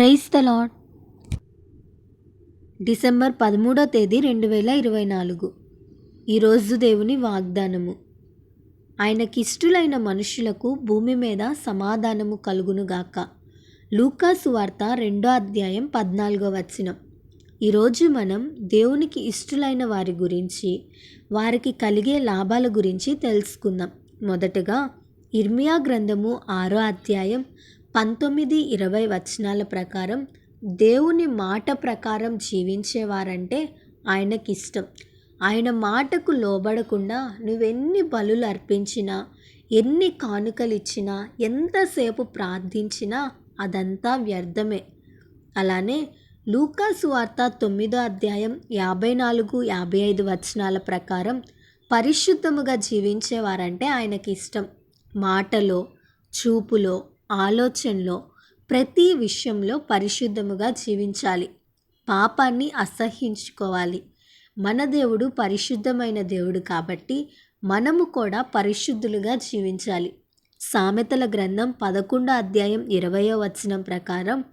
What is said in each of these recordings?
Price the lord December పదమూడో తేదీ రెండు వేల ఇరవై నాలుగు. ఈరోజు దేవుని వాగ్దానము. ఆయనకిష్టులైన మనుషులకు భూమి మీద సమాధానము కలుగునుగాక లూకాసు వార్త రెండో అధ్యాయం పద్నాలుగో వచనం. ఈరోజు మనం దేవునికి ఇష్టులైన వారి గురించి వారికి కలిగే లాభాల గురించి తెలుసుకుందాం. మొదటగా ఇర్మియా గ్రంథము ఆరో అధ్యాయం పంతొమ్మిది ఇరవై వచనాల ప్రకారం దేవుని మాట ప్రకారం జీవించేవారంటే ఆయనకి ఇష్టం ఆయన మాటకు లోబడకుండా నువ్వెన్ని బలులు అర్పించినా ఎన్ని కానుకలు ఇచ్చినా ఎంతసేపు ప్రార్థించినా అదంతా వ్యర్థమే. అలానే లూకాసు వార్త తొమ్మిదో అధ్యాయం యాభై నాలుగు యాభై ఐదు వచనాల ప్రకారం పరిశుద్ధముగా జీవించేవారంటే ఆయనకి ఇష్టం మాటలో చూపులో ఆలోచనలో ప్రతి విషయంలో పరిశుద్ధముగా జీవించాలి. పాపాన్ని అసహించుకోవాలి మన దేవుడు పరిశుద్ధమైన దేవుడు కాబట్టి మనము కూడా పరిశుద్ధులుగా జీవించాలి. సామెతల గ్రంథం పదకొండో అధ్యాయం ఇరవయో వచనం ప్రకారం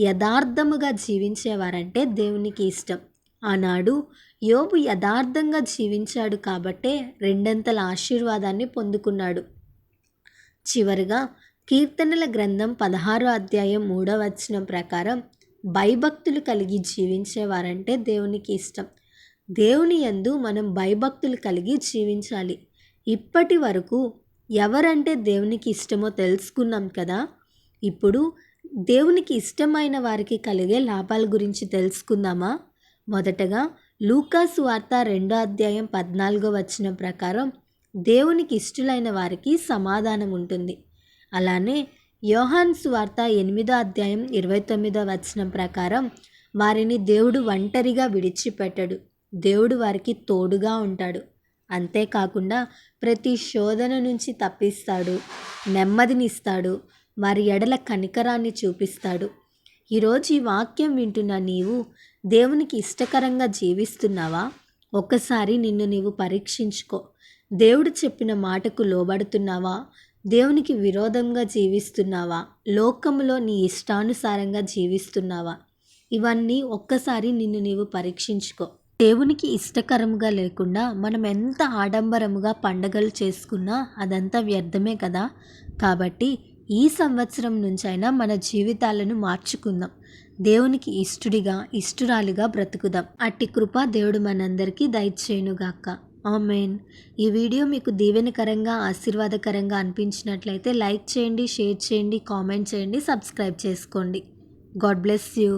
యథార్థముగా జీవించేవారంటే దేవునికి ఇష్టం. ఆనాడు యోబు యథార్థంగా జీవించాడు కాబట్టే రెండంతల ఆశీర్వాదాన్ని పొందుకున్నాడు. చివరిగా కీర్తనల గ్రంథం పదహారో అధ్యాయం మూడో వచనం ప్రకారం భయభక్తులు కలిగి జీవించేవారంటే దేవునికి ఇష్టం. దేవుని యందు మనం భయభక్తులు కలిగి జీవించాలి. ఇప్పటి వరకు ఎవరంటే దేవునికి ఇష్టమో తెలుసుకున్నాం కదా. ఇప్పుడు దేవునికి ఇష్టమైన వారికి కలిగే లాభాల గురించి తెలుసుకుందామా? మొదటగా లూకాస్ వార్త రెండో అధ్యాయం పద్నాలుగో వచ్చిన ప్రకారం దేవునికి ఇష్టలైన వారికి సమాధానం ఉంటుంది. అలానే యోహాన్ సువార్త ఎనిమిదో అధ్యాయం ఇరవై తొమ్మిదో వచనం ప్రకారం వారిని దేవుడు ఒంటరిగా విడిచిపెట్టడు. దేవుడు వారికి తోడుగా ఉంటాడు. అంతేకాకుండా ప్రతి శోధన నుంచి తప్పిస్తాడు నెమ్మదినిస్తాడు వారి ఎడల కనికరాన్ని చూపిస్తాడు. ఈరోజు ఈ వాక్యం వింటున్న నీవు దేవునికి ఇష్టకరంగా జీవిస్తున్నావా? ఒక్కసారి నిన్ను నీవు పరీక్షించుకో. దేవుడు చెప్పిన మాటకు లోబడుతున్నావా? దేవునికి విరోధంగా జీవిస్తున్నావా? లోకంలో నీ ఇష్టానుసారంగా జీవిస్తున్నావా? ఇవన్నీ ఒక్కసారి నిన్ను నీవు పరీక్షించుకో. దేవునికి ఇష్టకరముగా లేకుండా మనం ఎంత ఆడంబరముగా పండగలు చేసుకున్నా అదంతా వ్యర్థమే కదా? కాబట్టి ఈ సంవత్సరం నుంచైనా మన జీవితాలను మార్చుకుందాం. దేవునికి ఇష్టుడిగా ఇష్టురాలిగా బ్రతుకుదాం. అట్టి కృప దేవుడు మనందరికీ దయచేయునుగాక. ఆమెన్. ఈ వీడియో మీకు దీవెనకరంగా ఆశీర్వాదకరంగా అనిపించినట్లయితే లైక్ చేయండి షేర్ చేయండి కామెంట్ చేయండి సబ్స్క్రైబ్ చేసుకోండి. God bless you.